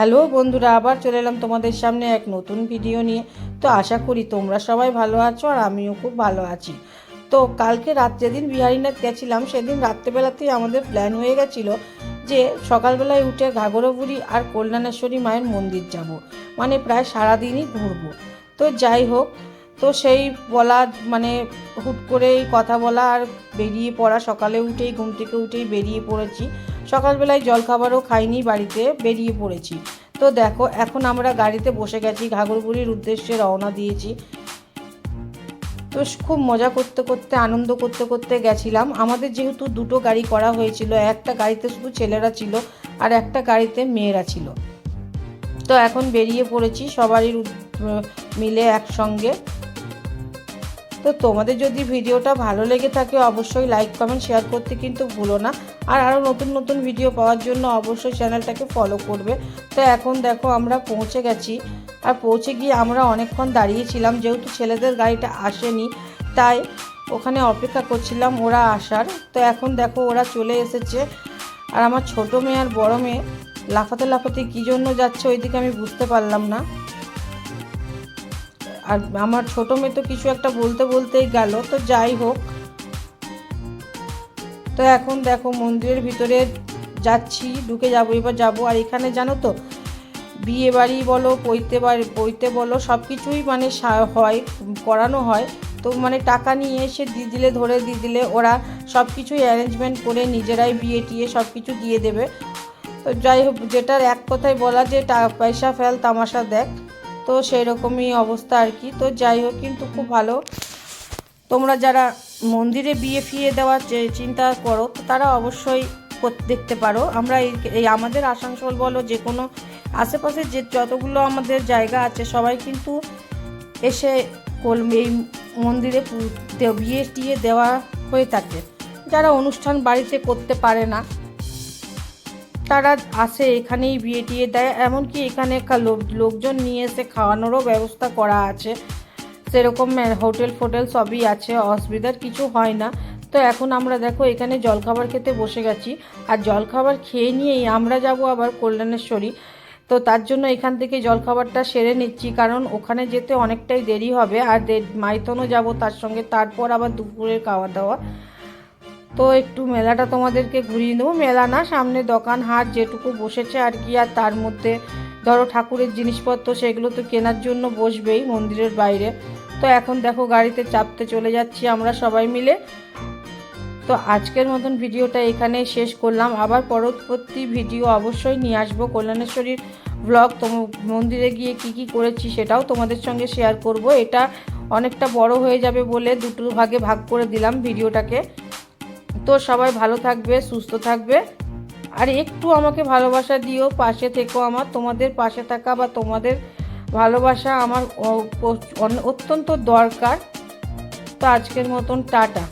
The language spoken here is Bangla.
হ্যালো বন্ধুরা, আবার চলে এলাম তোমাদের সামনে এক নতুন ভিডিও নিয়ে। তো আশা করি তোমরা সবাই ভালো আছো আর আমিও খুব ভালো আছি। তো কালকে রাত যেদিন বিহারীনাথ গেছিলাম, সেদিন রাত্রেবেলাতেই আমাদের প্ল্যান হয়ে গেছিল যে সকালবেলায় উঠে ঘাগরবুড়ি আর কল্যাণেশ্বরী মায়ের মন্দির যাব। মানে প্রায় সারাদিনই ঘুরবো। তো যাই হোক তো সেই বলা মানে হুট করেই কথা বলা আর বেরিয়ে পড়া। সকালে উঠেই, ঘুম থেকে উঠেই বেরিয়ে পড়েছি। সকালবেলায় জলখাবারও খাইনি বাড়িতে, বেরিয়ে পড়েছি। তো দেখো, এখন আমরা গাড়িতে বসে গেছি ঘাগরবুড়ির উদ্দেশ্যে রওনা দিয়েছি। তো খুব মজা করতে করতে, আনন্দ করতে করতে গেছিলাম। আমাদের যেহেতু দুটো গাড়ি করা হয়েছিল, একটা গাড়িতে শুধু ছেলেরা ছিল আর একটা গাড়িতে মেয়েরা ছিল। তো এখন বেরিয়ে পড়েছি সবারই মিলে একসঙ্গে। তো তোমাদের যদি ভিডিওটা ভালো লেগে থাকে অবশ্যই লাইক কমেন্ট শেয়ার করতে কিন্তু ভুলো না। আর আরও নতুন নতুন ভিডিও পাওয়ার জন্য অবশ্যই চ্যানেলটাকে ফলো করবে। তো এখন দেখো আমরা পৌঁছে গেছি। আর পৌঁছে গিয়ে আমরা অনেকক্ষণ দাঁড়িয়েছিলাম যেহেতু ছেলেদের গাড়িটা আসেনি, তাই ওখানে অপেক্ষা করছিলাম ওরা আসার। তো এখন দেখো ওরা চলে এসেছে। আর আমার ছোটো মেয়ে আর বড় মেয়ে লাফাতে লাফাতে কী জন্য যাচ্ছে ওইদিকে আমি বুঝতে পারলাম না। আর আমার ছোটো মেয়ে তো কিছু একটা বলতে বলতেই গেল, তো যাই হোক। তো এখন দেখো মন্দিরের ভিতরে যাচ্ছি, ঢুকে যাব, এবার যাব। আর এখানে জানো তো, বিয়ে বাড়ি বলো, পৈতে বাড়ি, পৈতে বলো সব কিছুই মানে হয়, করানো হয়। তো মানে টাকা নিয়ে এসে দিয়ে দিলে ধরে দিয়ে দিলে ওরা সব কিছুই অ্যারেঞ্জমেন্ট করে নিজেরাই বিয়ে টিয়ে সব কিছু দিয়ে দেবে। তো যাই হোক, যেটার এক কথায় বলা যে টাকা পয়সা ফেল, তামাশা দেখ। তো সেই রকমই অবস্থা আর কি। তো যাই হোক, কিন্তু খুব ভালো। তোমরা যারা মন্দিরে বিয়ে ফিয়ে দেওয়ার চিন্তা করো, তো তারা অবশ্যই দেখতে পারো। আমরা এই আমাদের আসানসোল বলো, যে কোনো আশেপাশে যে যতগুলো আমাদের জায়গা আছে, সবাই কিন্তু এসে এই মন্দিরে বিয়ে টিয়ে দেওয়া হয়ে থাকে। যারা অনুষ্ঠান বাড়িতে করতে পারে না তারা আসে, এখানেই বিয়ে টিয়ে দেয়, এমনকি এখানে লোকজন নিয়ে এসে খাওয়ানোরও ব্যবস্থা করা আছে। সেরকম হোটেল ফোটেল সবই আছে, অসুবিধার কিছু হয় না। তো এখন আমরা দেখো, এখানে জলখাবার খেতে বসে গেছি। আর জলখাবার খেয়ে নিয়েই আমরা যাব আবার কল্যাণেশ্বরী। তো তার জন্য এখান থেকে জলখাবারটা সেরে নিচ্ছি, কারণ ওখানে যেতে অনেকটাই দেরি হবে। আর মাইথনও যাব তার সঙ্গে, তারপর আবার দুপুরের খাওয়া দাওয়া তো একটু মেলাটা তোমাদেরকে ঘুরিয়ে দেবো মেলা না, সামনে দোকান, হাট, যেটুকু বসেছে আর কি, আর তার মধ্যে ধরো ঠাকুরের জিনিসপত্র, সেগুলো তো কেনার জন্য বসবেই মন্দিরের বাইরে। তো এখন দেখো গাড়িতে চাপতে চলে যাচ্ছি আমরা সবাই মিলে। তো আজকের মতন ভিডিওটা এখানে শেষ করলাম। আবার পরবর্তী ভিডিও অবশ্যই নিয়ে আসব। কল্যাণেশ্বরীর ব্লগ তোম, মন্দিরে গিয়ে কি কি করেছি সেটাও তোমাদের সঙ্গে শেয়ার করব। এটা অনেকটা বড় হয়ে যাবে বলে দুটো ভাগে ভাগ করে দিলাম ভিডিওটাকে। তো সবাই ভালো থাকবে, সুস্থ থাকবে। আর একটু আমাকে ভালোবাসা দিও, পাশে থেকো আমার। তোমাদের পাশে থাকা বা তোমাদের ভালোবাসা আমার অত্যন্ত দরকার। তো আজকের মতন টাটা।